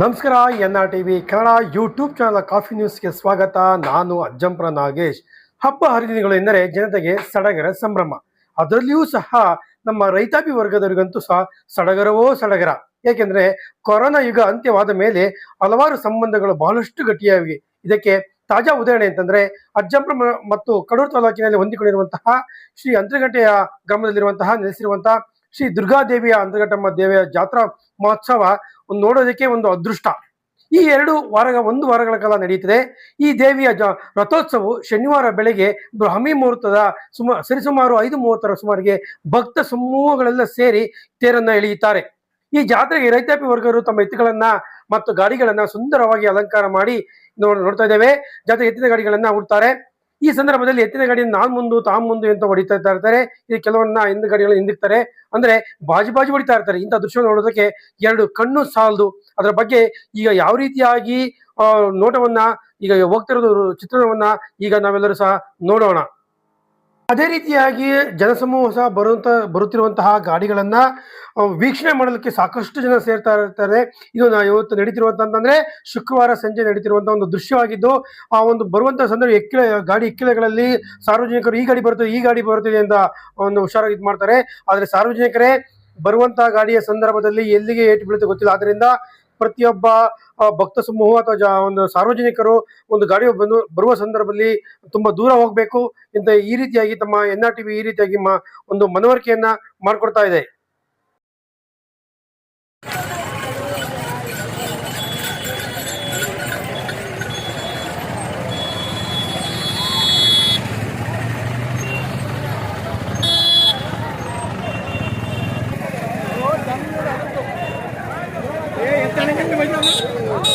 ನಮಸ್ಕಾರ N R T V Kannada YouTube channel coffee ನ್ಯೂಸ್ಗೆ ಸ್ವಾಗತ. ನಾನು ಅಜ್ಜಂಪುರ ನಾಗೇಶ್. ಹಬ್ಬ ಹರಿದಿನಗಳು ಎಂದರೆ ಜನತೆಗೆ ಸಡಗರ ಸಂಭ್ರಮ. ಅದರಲ್ಲಿಯೂ ಸಹ ನಮ್ಮ ರೈತಾಪಿ ವರ್ಗದವರಿಗಂತೂ ಸಹ ಸಡಗರವೋ ಸಡಗರ. ಏಕೆಂದರೆ ಕೊರೋನಾ ಯುಗ ಅಂತ್ಯವಾದ ಮೇಲೆ ಹಲವಾರು ಸಂಬಂಧಗಳು ಬಹಳಷ್ಟು ಗಟ್ಟಿಯಾಗಿವೆ. ಇದಕ್ಕೆ ತಾಜಾ ಉದಾಹರಣೆ ಅಂತಂದ್ರೆ ಅಜ್ಜಂಪುರ ಮತ್ತು ಕಡೂರು ತಾಲೂಕಿನಲ್ಲಿ ಹೊಂದಿಕೊಂಡಿರುವಂತಹ ಶ್ರೀ ಅಂತರಗಟ್ಟೆಯ ಗ್ರಾಮದಲ್ಲಿರುವಂತಹ ನೆಲೆಸಿರುವಂತಹ ಶ್ರೀ ದುರ್ಗಾದೇವಿಯ ಅಂತರಘಟ್ಟಮ್ಮ ದೇವಿಯ ಜಾತ್ರಾ ಮಹೋತ್ಸವ ಒಂದು ನೋಡೋದಕ್ಕೆ ಒಂದು ಅದೃಷ್ಟ. ಈ ಎರಡು ವಾರ ಒಂದು ವಾರಗಳ ಕಾಲ ನಡೆಯುತ್ತದೆ ಈ ದೇವಿಯ ಜ, ರಥೋತ್ಸವವು ಶನಿವಾರ ಬೆಳಗ್ಗೆ ಬ್ರಾಹ್ಮಿ ಮುಹೂರ್ತದ ಸುಮ, ಸರಿಸುಮಾರು ಐದು ಮೂವತ್ತರ ಸುಮಾರಿಗೆ ಭಕ್ತ ಸಮೂಹಗಳೆಲ್ಲ ಸೇರಿ ತೇರನ್ನು ಎಳೆಯುತ್ತಾರೆ. ಈ ಜಾತ್ರೆಗೆ ರೈತಾಪಿ ವರ್ಗರು ತಮ್ಮ ಎತ್ತುಗಳನ್ನ ಮತ್ತು ಗಾಡಿಗಳನ್ನ ಸುಂದರವಾಗಿ ಅಲಂಕಾರ ಮಾಡಿ ನೋಡ್ ನೋಡ್ತಾ ಇದ್ದೇವೆ. ಜೊತೆ ಎತ್ತಿನ ಗಾಡಿಗಳನ್ನ ಹುಡ್ತಾರೆ ಈ ಸಂದರ್ಭದಲ್ಲಿ ಎತ್ತಿನ ಗಾಡಿಯನ್ನು ನಾನ್ ಮುಂದು ತಾ ಮುಂದು ಅಂತ ಹೊಡಿತಾ ಇರ್ತಾ ಇರ್ತಾರೆ. ಇದು ಕೆಲವನ್ನ ಹಿಂದೆ ಗಾಡಿಗಳನ್ನ ಹಿಂದಿರ್ತಾರೆ ಅಂದ್ರೆ ಬಾಜು ಬಾಜು ಹೊಡಿತಾ ಇರ್ತಾರೆ. ಇಂಥ ದೃಶ್ಯ ನೋಡೋದಕ್ಕೆ ಎರಡು ಕಣ್ಣು ಸಾಲದು. ಅದರ ಬಗ್ಗೆ ಈಗ ಯಾವ ರೀತಿಯಾಗಿ ನೋಟವನ್ನ ಈಗ ಹೋಗ್ತಿರೋದು ಚಿತ್ರಣವನ್ನ ಈಗ ನಾವೆಲ್ಲರೂ ಸಹ ನೋಡೋಣ. ಅದೇ ರೀತಿಯಾಗಿ ಜನಸಮೂಹ ಸಹ ಬರುವಂತ, ಬರುತ್ತಿರುವಂತಹ ಗಾಡಿಗಳನ್ನ ವೀಕ್ಷಣೆ ಮಾಡಲಿಕ್ಕೆ ಸಾಕಷ್ಟು ಜನ ಸೇರ್ತಾ ಇರ್ತಾರೆ. ಇದು ಇವತ್ತು ನಡೀತಿರುವಂತಂದ್ರೆ ಶುಕ್ರವಾರ ಸಂಜೆ ನಡೀತಿರುವಂತಹ ಒಂದು ದೃಶ್ಯವಾಗಿದ್ದು, ಆ ಒಂದು ಬರುವಂತಹ ಸಂದರ್ಭ ಎಕ್ಕಿಲ ಗಾಡಿ ಇಕ್ಕಿಲಗಳಲ್ಲಿ ಸಾರ್ವಜನಿಕರು ಈ ಗಾಡಿ ಬರ್ತದೆ ಈ ಗಾಡಿ ಬರುತ್ತಿದೆ ಅಂತ ಒಂದು ಹುಷಾರಾಗಿ ಇದು ಮಾಡ್ತಾರೆ ಆದ್ರೆ ಸಾರ್ವಜನಿಕರೇ ಬರುವಂತಹ ಗಾಡಿಯ ಸಂದರ್ಭದಲ್ಲಿ ಎಲ್ಲಿಗೆ ಏಟು ಬೀಳುತ್ತೆ ಗೊತ್ತಿಲ್ಲ. ಆದ್ರಿಂದ ಪ್ರತಿಯೊಬ್ಬ ಭಕ್ತ ಸಮೂಹ ಅಥವಾ ಒಂದು ಸಾರ್ವಜನಿಕರು ಒಂದು ಗಾಡಿ ಬಂದು ಬರುವ ಸಂದರ್ಭದಲ್ಲಿ ತುಂಬಾ ದೂರ ಹೋಗ್ಬೇಕು. ಇಂತ ಈ ರೀತಿಯಾಗಿ ತಮ್ಮ ಎನ್ ಆರ್ ಈ ರೀತಿಯಾಗಿ ಒಂದು ಮನವರಿಕೆಯನ್ನ ಮಾಡ್ಕೊಡ್ತಾ ಇದೆ. 这回像他呀